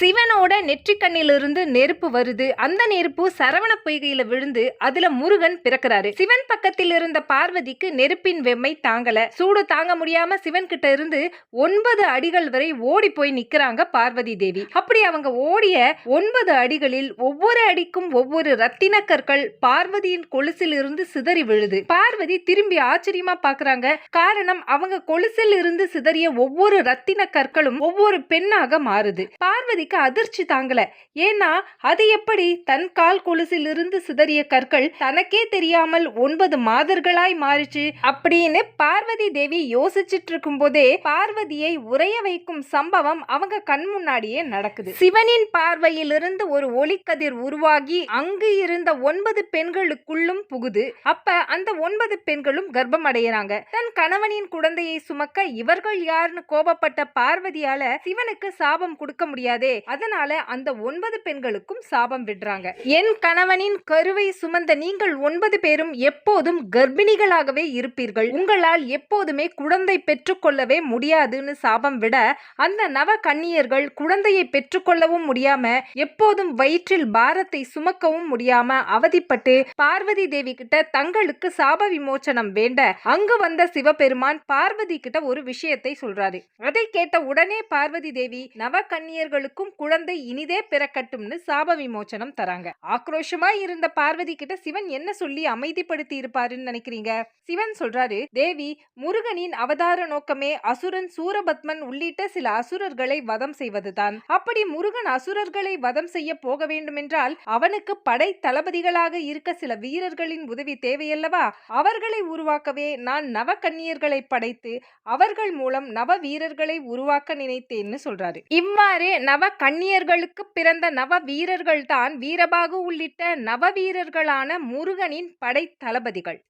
சிவனோட நெற்றிக்கண்ணிலிருந்து நெருப்பு வருது. அந்த நெருப்பு சரவண பொய்கையில விழுந்து அதுல முருகன் பிறக்கிறாரு. சிவன் பக்கத்தில் இருந்த பார்வதிக்கு நெருப்பின் வெம்மை தாங்கல. சூடு தாங்க முடியாம சிவன் கிட்ட இருந்து ஒன்பது அடிகள் வரை ஓடி போய் நிக்கிறாங்க பார்வதி தேவி. அப்படி அவங்க ஓடிய ஒன்பது அடிகளில் ஒவ்வொரு அடிக்கும் ஒவ்வொரு ரத்தின கற்கள் பார்வதியின் கொலுசில் இருந்து சிதறி விழுது. பார்வதி திரும்பி ஆச்சரியமா பாக்குறாங்க. காரணம் அவங்க கொலுசில் இருந்து சிதறிய ஒவ்வொரு ரத்தின கற்களும் ஒவ்வொரு பெண்ணாக மாறுது. பார்வதி பார்வதிக்கு அதிர்ச்சி தாங்கல. ஏன்னா அது எப்படி தன் கால் கொலுசிலிருந்து சிதறிய கற்கள் தனக்கே தெரியாமல் ஒன்பது மாதர்களாய் மாறிச்சு அப்படின்னு பார்வதி தேவி யோசிச்சுட்டு இருக்கும் போதே பார்வதியை உறைய வைக்கும் சம்பவம் அவங்க கண் முன்னாடியே நடக்குது. சிவனின் பார்வையிலிருந்து ஒரு ஒளிக்கதிர் உருவாகி அங்கு இருந்த ஒன்பது பெண்களுக்குள்ளும் புகுது. அப்ப அந்த ஒன்பது பெண்களும் கர்ப்பம் அடையிறாங்க தன் கணவனின் குழந்தையை சுமக்க இவர்கள் யாருன்னு கோபப்பட்ட பார்வதியால சிவனுக்கு சாபம் கொடுக்க முடியாதே. அதனால அந்த ஒன்பது பெண்களுக்கும் சாபம் விடுறாங்க. என் கணவனின் கருவை சுமந்த நீங்கள் ஒன்பது பேரும் எப்போதும் கர்ப்பிணிகளாகவே இருப்பீர்கள். உங்களால் எப்போதுமே குழந்தை பெற்றுக்கொள்ளவே முடியாதுன்னு சாபம் விட அந்த நவ கன்னியர்கள் குழந்தையை பெற்றுக்கொள்ளவும் முடியாம எப்போதும் வயிற்றில் பாரத்தை சுமக்கவும் முடியாம அவதிப்பட்டு பார்வதி தேவி கிட்ட தங்களுக்கு சாப விமோச்சனம் வேண்ட அங்கு வந்த சிவபெருமான் பார்வதி கிட்ட ஒரு விஷயத்தை சொல்றாரு. அதை கேட்ட உடனே பார்வதி தேவி நவ கன்னியர்களுக்கும் குழந்தை இனிதே பிறக்கட்டும்னு சாப விமோச்சனம் தராங்க. ஆக்ரோஷமா இருந்த பார்வதி கிட்ட சிவன் என்ன சொல்லி அமைதிப்படுத்தி இருப்பாருன்னு நினைக்கிறீங்க? சிவன் சொல்றாரு தேவி முருகனின் அவதார நோக்கமே அசுரன் சூரபத்மன் உள்ளிட்ட சில அசுரர்களை வதம் செய்வதுதான். அப்படி முருகன் அசுரர்களை வதம் செய்ய போக வேண்டுமென்றால் அவனுக்கு படை தளபதிகளாக இருக்க சில வீரர்களின் உதவி தேவையல்லவா? அவர்களை உருவாக்கவே நான் நவகன்னியர்களை படைத்து அவர்கள் மூலம் நவ வீரர்களை உருவாக்க நினைத்தேன்னு சொல்றாரு. இவ்வாறு நவ கன்னியர்களுக்கு பிறந்த நவ வீரர்கள்தான் வீரபாகு உள்ளிட்ட நவ வீரர்களான முருகனின் படைத் தளபதிகள்.